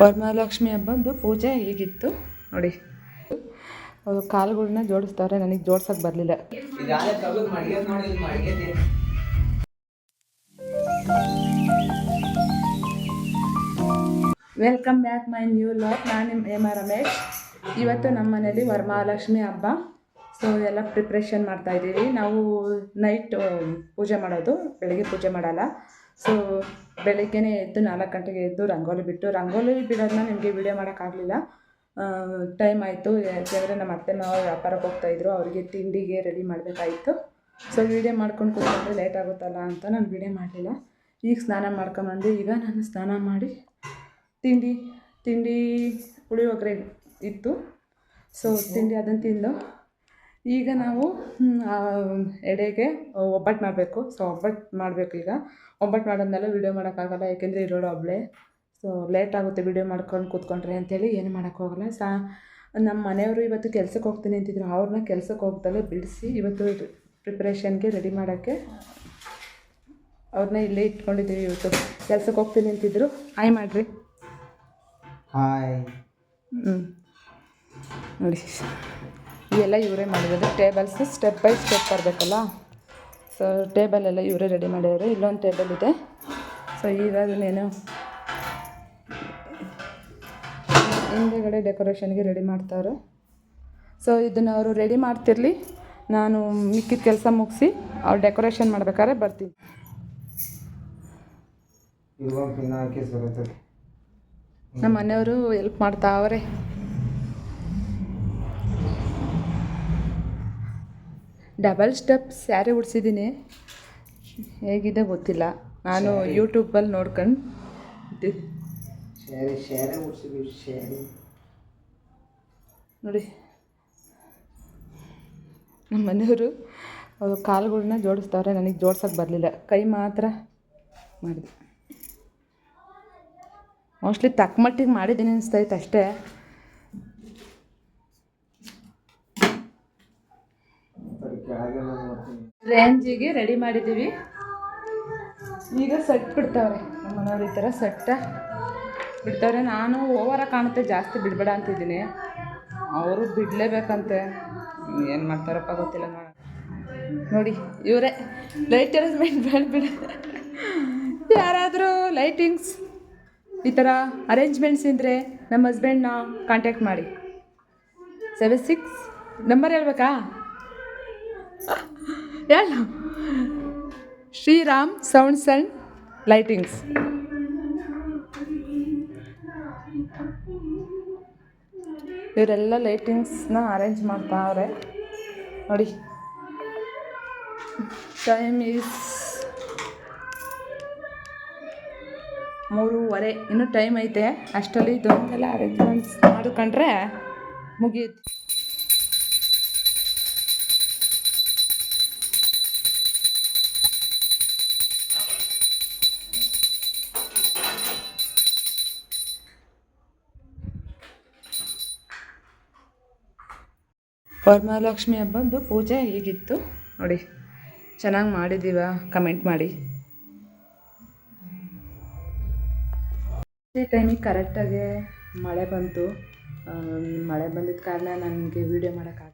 ವರಮಹಾಲಕ್ಷ್ಮಿ ಹಬ್ಬದ್ದು ಪೂಜೆ ಹೀಗಿತ್ತು? ನೋಡಿ. ಕಾಲುಗಳನ್ನ ಕಾಲುಗಳ್ನ ಜೋಡಿಸ್ತಾರೆ ನನಗೆ ಜೋಡ್ಸೋಕೆ ಬರಲಿಲ್ಲ. Welcome back my new lock ನಾನು ನಿಮ್ಮ ಆರ್ ರಮೇಶ್. ಇವತ್ತು ನಮ್ಮ ಮನೇಲಿ ವರಮಹಾಲಕ್ಷ್ಮಿ ಹಬ್ಬ. ಸೊ ಎಲ್ಲ ಪ್ರಿಪ್ರೇಷನ್ ಮಾಡ್ತಾ ಇದ್ದೀವಿ. ನಾವು ನೈಟ್ ಪೂಜೆ ಮಾಡೋದು. ಬೆಳಗ್ಗೆ ಪೂಜೆ ಮಾಡಲ್ಲ. ಸೊ ಬೆಳಗ್ಗೆನೇ ಎದ್ದು ನಾಲ್ಕು ಗಂಟೆಗೆ ಎದ್ದು ರಂಗೋಲಿ ಬಿಟ್ಟು, ರಂಗೋಲಿ ಬಿಡೋದನ್ನ ನಿಮಗೆ ವಿಡಿಯೋ ಮಾಡೋಕ್ಕಾಗಲಿಲ್ಲ ಟೈಮ್ ಆಯಿತು. ಯಾಕೆಂದರೆ ನಮ್ಮ ಅತ್ತೆ ಮಾವ ವ್ಯಾಪಾರಕ್ಕೆ ಹೋಗ್ತಾಯಿದ್ರು ಅವರಿಗೆ ತಿಂಡಿಗೆ ರೆಡಿ ಮಾಡಬೇಕಾಯಿತು. ಸೊ ವೀಡಿಯೋ ಮಾಡ್ಕೊಂಡು ಕೂತ್ಕೊಂಡ್ರೆ ಲೇಟ್ ಆಗುತ್ತಲ್ಲ ಅಂತ ನಾನು ವೀಡಿಯೋ ಮಾಡಲಿಲ್ಲ. ಈಗ ಸ್ನಾನ ಮಾಡ್ಕೊಂಬಂದು. ಈಗ ನಾನು ಸ್ನಾನ ಮಾಡಿ ತಿಂಡಿ ತಿಂಡಿ, ಪುಳಿಯೋಗರೆ ಇತ್ತು. ಸೊ ತಿಂಡಿ ಅದನ್ನು ತಿಂದು ಈಗ ನಾವು ಎಡೆಗೆ ಒಬ್ಬಟ್ಟು ಮಾಡಬೇಕು. ಸೊ ಒಬ್ಬಟ್ಟು ಮಾಡಬೇಕು ಈಗ. ಒಬ್ಬಟ್ಟು ಮಾಡೋದ್ನೆಲ್ಲ ವೀಡಿಯೋ ಮಾಡೋಕ್ಕಾಗಲ್ಲ ಯಾಕೆಂದರೆ ಇರೋಳು ಒಬ್ಬಳೇ ಸೊ ಲೇಟ್ ಆಗುತ್ತೆ ವೀಡಿಯೋ ಮಾಡ್ಕೊಂಡು ಕೂತ್ಕೊಂಡ್ರೆ ಅಂತೇಳಿ ಏನು ಮಾಡೋಕ್ಕೋಗಲ್ಲ ಸಾ ನಮ್ಮ ಮನೆಯವರು ಇವತ್ತು ಕೆಲಸಕ್ಕೆ ಹೋಗ್ತೀನಿ ಅಂತಿದ್ರು. ಅವ್ರನ್ನ ಕೆಲಸಕ್ಕೆ ಹೋಗ್ದಲ್ಲೇ ಬಿಡಿಸಿ ಇವತ್ತು ಪ್ರಿಪ್ರೇಷನ್ಗೆ ರೆಡಿ ಮಾಡೋಕ್ಕೆ ಅವ್ರನ್ನ ಇಲ್ಲೇ ಇಟ್ಕೊಂಡಿದ್ದೀವಿ ಇವತ್ತು. ಕೆಲಸಕ್ಕೆ ಹೋಗ್ತೀನಿ ಅಂತಿದ್ರು. ಹಾಯ್ ಮಾಡಿರಿ. ಹಾಯ್ ಹ್ಞೂ ನೋಡಿ. ಇವೆಲ್ಲ ಇವರೇ ಮಾಡಿರೋದು. ಟೇಬಲ್ಸ್ ಸ್ಟೆಪ್ ಬೈ ಸ್ಟೆಪ್ ಬರಬೇಕಲ್ಲ? ಸೊ ಟೇಬಲ್ ಎಲ್ಲ ಇವರೇ ರೆಡಿ ಮಾಡಿದ್ದಾರೆ. ಇಲ್ಲೊಂದು ಟೇಬಲ್ ಇದೆ. ಸೊ ಈಗ ಅದನ್ನೇನು ಹಿಂದೆಗಡೆ ಡೆಕೋರೇಷನ್ಗೆ ರೆಡಿ ಮಾಡ್ತಾರೆ. ಸೊ ಇದನ್ನು ಅವರು ರೆಡಿ ಮಾಡ್ತಿರಲಿ. ನಾನು ಮಿಕ್ಕಿದ ಕೆಲಸ ಮುಗಿಸಿ ಅವ್ರು ಡೆಕೋರೇಷನ್ ಮಾಡ್ಬೇಕಾದ್ರೆ ಬರ್ತೀನಿ. ನಮ್ಮ ಮನೆಯವರು ಎಲ್ಪ್ ಮಾಡ್ತಾವ್ರೆ. ಡಬಲ್ ಸ್ಟೆಪ್ ಸ್ಯಾರಿ ಉಡ್ಸಿದ್ದೀನಿ ಹೇಗಿದೆ ಗೊತ್ತಿಲ್ಲ. ನಾನು ಯೂಟ್ಯೂಬಲ್ಲಿ ನೋಡ್ಕೊಂಡು ನೋಡಿ. ನಮ್ಮ ಮನೆಯವರು ಅವ್ರು ಕಾಲುಗಳನ್ನ ಜೋಡಿಸ್ತಾವ್ರೆ ನನಗೆ ಜೋಡ್ಸೋಕ್ಕೆ ಬರಲಿಲ್ಲ. ಕೈ ಮಾತ್ರ ಮಾಡಿದೆ. ಮೋಸ್ಟ್ಲಿ ತಕ್ಕ ಮಟ್ಟಿಗೆ ಮಾಡಿದ್ದೀನಿ ಅನಿಸ್ತೈತೆ ಅಷ್ಟೇ. ರೇಂಜಿಗೆ ರೆಡಿ ಮಾಡಿದ್ದೀವಿ. ಈಗ ಸೆಟ್ ಬಿಡ್ತಾವ್ರೆ. ನಮ್ಮ ಈ ಥರ ಸೆಟ್ಟ ಬಿಡ್ತಾವ್ರೆ. ನಾನು ಓವರ ಕಾಣುತ್ತೆ, ಜಾಸ್ತಿ ಬಿಡಬೇಡ ಅಂತಿದ್ದೀನಿ. ಅವರು ಬಿಡಲೇಬೇಕಂತೆ. ಏನು ಮಾಡ್ತಾರಪ್ಪ ಗೊತ್ತಿಲ್ಲ ನಾನು ನೋಡಿ, ಇವರೇ ಲೈಟ್ ಅರೇಂಜ್ಮೆಂಟ್ ಬಿಡ ಯಾರಾದರೂ ಲೈಟಿಂಗ್ಸ್ ಈ ಥರ ಅರೇಂಜ್ಮೆಂಟ್ಸ್ ಇದ್ದರೆ ನಮ್ಮ ಹಸ್ಬೆಂಡ್ನ ಕಾಂಟ್ಯಾಕ್ಟ್ ಮಾಡಿ. ಸೆವೆನ್ ಸಿಕ್ಸ್ ನಂಬರ್ ಹೇಳ್ಬೇಕಾ? ಹೇಳು ಶ್ರೀರಾಮ್ ಸೌಂಡ್ಸ್ ಆ್ಯಂಡ್ ಲೈಟಿಂಗ್ಸ್. ಇವರೆಲ್ಲ ಲೈಟಿಂಗ್ಸ್ನ ಅರೇಂಜ್ ಮಾಡ್ತಾವ್ರೆ ನೋಡಿ. ಟೈಮ್ ಈಸ್ ಮೂರುವರೆ. ಇನ್ನೂ ಟೈಮ್ ಐತೆ. ಅಷ್ಟರಲ್ಲಿ ಇದೊಂದೆಲ್ಲ ಅರೇಂಜ್ಮೆಂಟ್ಸ್ ಮಾಡ್ಕೊಂಡ್ರೆ ಮುಗಿಯುತ್ತೆ. ವರಮಹಾಲಕ್ಷ್ಮಿ ಹಬ್ಬದ್ದು ಪೂಜೆ ಹೀಗಿತ್ತು? ನೋಡಿ, ಚೆನ್ನಾಗಿ ಮಾಡಿದ್ದೀವ ಕಮೆಂಟ್ ಮಾಡಿ. ಈ ಟೈಮಿಗೆ ಕರೆಕ್ಟಾಗಿ ಮಳೆ ಬಂತು. ಮಳೆ ಬಂದಿದ್ದ ಕಾರಣ ನನಗೆ ವೀಡಿಯೋ ಮಾಡೋಕ್ಕಾಗ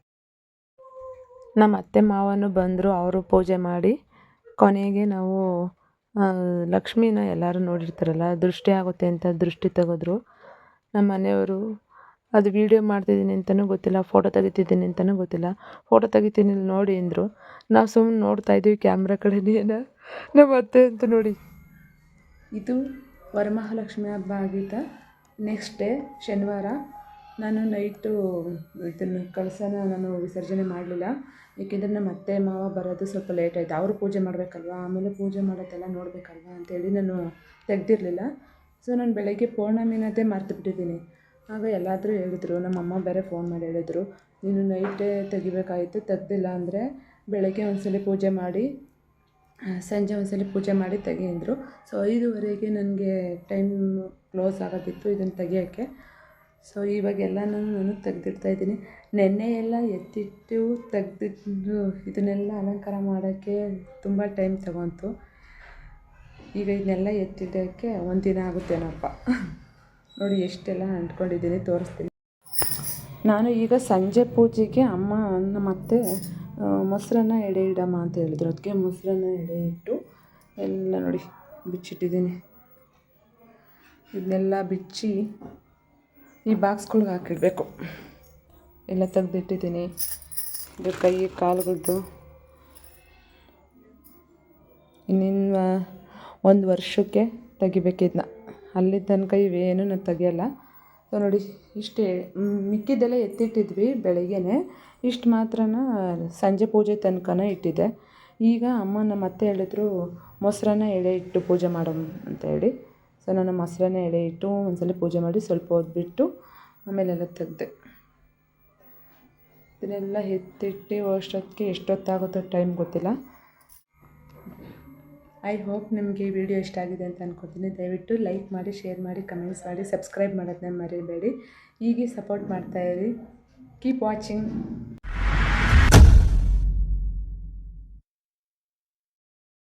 ನಮ್ಮ ಅತ್ತೆ ಮಾವನು ಬಂದರು, ಅವರು ಪೂಜೆ ಮಾಡಿ. ಕೊನೆಗೆ ನಾವು ಲಕ್ಷ್ಮೀನ ಎಲ್ಲರೂ ನೋಡಿರ್ತಾರಲ್ಲ, ದೃಷ್ಟಿ ಆಗುತ್ತೆ ಅಂತ ದೃಷ್ಟಿ ತೆಗೆದ್ರು. ನಮ್ಮ ಮನೆಯವರು ಅದು ವೀಡಿಯೋ ಮಾಡ್ತಿದ್ದೀನಿ ಅಂತಲೂ ಗೊತ್ತಿಲ್ಲ ಫೋಟೋ ತೆಗಿತಿದ್ದೀನಿ ಅಂತಲೂ ಗೊತ್ತಿಲ್ಲ. ಫೋಟೋ ತೆಗಿತೀನಿ ಇಲ್ಲಿ ನೋಡಿ ಅಂದರು. ನಾವು ಸುಮ್ಮನೆ ನೋಡ್ತಾ ಇದ್ದೀವಿ ಕ್ಯಾಮ್ರಾ ಕಡೆನೇ ನಮ್ಮ ಅತ್ತೆ ಅಂತ ನೋಡಿ. ಇದು ವರಮಹಾಲಕ್ಷ್ಮಿ ಹಬ್ಬ ಆಗಿದ್ದ. ನೆಕ್ಸ್ಟ್ ಡೇ ಶನಿವಾರ, ನಾನು ನೈಟು ಇದನ್ನು ಕಳಸನ ನಾನು ವಿಸರ್ಜನೆ ಮಾಡಲಿಲ್ಲ. ಏಕೆಂದರೆ ನಮ್ಮ ಅತ್ತೆ, ಮಾವ ಬರೋದು ಸ್ವಲ್ಪ ಲೇಟ್ ಆಯಿತು. ಅವರು ಪೂಜೆ ಮಾಡಬೇಕಲ್ವಾ? ಆಮೇಲೆ ಪೂಜೆ ಮಾಡೋದೆಲ್ಲ ನೋಡಬೇಕಲ್ವಾ? ಅಂತೇಳಿ ನಾನು ತೆಗೆದಿರಲಿಲ್ಲ. ಸೊ ನಾನು ಬೆಳಗ್ಗೆ ಪೌರ್ಣಮಿನದೇ ಮರ್ತು ಬಿಟ್ಟಿದ್ದೀನಿ ಆಗ ಎಲ್ಲಾದರೂ ಹೇಳಿದ್ರು, ನಮ್ಮಮ್ಮ ಬೇರೆ ಫೋನ್ ಮಾಡಿ ಹೇಳಿದ್ರು, ನೀನು ನೈಟೇ ತೆಗಿಬೇಕಾಯಿತು, ತೆಗ್ದಿಲ್ಲ ಅಂದರೆ ಬೆಳಗ್ಗೆ ಒಂದ್ಸಲ ಪೂಜೆ ಮಾಡಿ ಸಂಜೆ ಒಂದ್ಸಲ ಪೂಜೆ ಮಾಡಿ ತೆಗಿ ಅಂದರು. ಸೊ ಐದುವರೆಗೆ ನನಗೆ ಟೈಮ್ ಕ್ಲೋಸ್ ಆಗೋದಿತ್ತು ಇದನ್ನು ತೆಗಿಯೋಕ್ಕೆ. ಸೊ ಇವಾಗೆಲ್ಲನೂ ನಾನು ತೆಗ್ದಿಡ್ತಾ ಇದ್ದೀನಿ. ನೆನ್ನೆ ಎಲ್ಲ ಎತ್ತಿಟ್ಟು ತೆಗ್ದಿಟ್ಟು ಇದನ್ನೆಲ್ಲ ಅಲಂಕಾರ ಮಾಡೋಕ್ಕೆ ತುಂಬ ಟೈಮ್ ತಗೊತು. ಈಗ ಇದನ್ನೆಲ್ಲ ಎತ್ತಿಡೋಕ್ಕೆ ದಿನ ಆಗುತ್ತೇನಪ್ಪ. ನೋಡಿ ಎಷ್ಟೆಲ್ಲ ಅಂಟ್ಕೊಂಡಿದ್ದೀನಿ ತೋರಿಸ್ತೀನಿ. ನಾನು ಈಗ ಸಂಜೆ ಪೂಜೆಗೆ ಅಮ್ಮ ಅನ್ನ ಅತ್ತೆ ಆ, ಮೊಸರನ್ನ ಎಡೆ ಇಡಮ್ಮ ಅಂತ ಹೇಳಿದ್ರು. ಅದಕ್ಕೆ ಮೊಸರನ್ನ ಎಡೆ ಇಟ್ಟು ಎಲ್ಲ ನೋಡಿ ಬಿಚ್ಚಿಟ್ಟಿದ್ದೀನಿ. ಇದನ್ನೆಲ್ಲ ಬಿಚ್ಚಿ ಈ ಬಾಕ್ಸ್ಗಳ್ಗೆ ಹಾಕಿಡಬೇಕು. ಎಲ್ಲ ತೆಗೆದಿಟ್ಟಿದ್ದೀನಿ. ಇದು ಕೈ ಕಾಲುಗಳದ್ದು. ಇನ್ನಿನ್ನು ಒಂದು ವರ್ಷಕ್ಕೆ ತೆಗಿಬೇಕು ಅಲ್ಲಿ ತನಕ ಇವೇನು ನಾನು ತೆಗಿಯಲ್ಲ. ಸೊ ನೋಡಿ, ಇಷ್ಟೇ ಮಿಕ್ಕಿದ್ದೆಲ್ಲ ಎತ್ತಿಟ್ಟಿದ್ವಿ ಬೆಳಗ್ಗೆನೆ. ಇಷ್ಟು ಮಾತ್ರ ಸಂಜೆ ಪೂಜೆ ತನಕನ ಇಟ್ಟಿದ್ದೆ. ಈಗ ಅಮ್ಮ ನಮ್ಮ ಅತ್ತೆ ಹೇಳಿದ್ರು, ಮೊಸರನ್ನ ಎಳೆ ಇಟ್ಟು ಪೂಜೆ ಮಾಡೋ ಅಂತ ಹೇಳಿ. ಸೊ ನಾನು ಮೊಸರನ್ನ ಎಳೆ ಇಟ್ಟು ಒಂದ್ಸಲ ಪೂಜೆ ಮಾಡಿ ಸ್ವಲ್ಪ ಹೊತ್ತು ಬಿಟ್ಟು ಆಮೇಲೆಲ್ಲ ತೆಗ್ದೆ. ಇದನ್ನೆಲ್ಲ ಎತ್ತಿಟ್ಟು ಅಷ್ಟೊತ್ತಿಗೆ ಎಷ್ಟೊತ್ತಾಗುತ್ತೋ ಟೈಮ್ ಗೊತ್ತಿಲ್ಲ. ಐ ಹೋಪ್ ನಿಮಗೆ ವಿಡಿಯೋ ಇಷ್ಟ ಆಗಿದೆ ಅಂತ ಅನ್ಕೋತೀನಿ. ದಯವಿಟ್ಟು ಲೈಕ್ ಮಾಡಿ, ಶೇರ್ ಮಾಡಿ, ಕಮೆಂಟ್ಸ್ ಮಾಡಿ, ಸಬ್ಸ್ಕ್ರೈಬ್ ಮಾಡೋದನ್ನ ಮರೀಬೇಡಿ. ಹೀಗೆ ಸಪೋರ್ಟ್ ಮಾಡ್ತಾಯಿರಿ ಕೀಪ್ ವಾಚಿಂಗ್.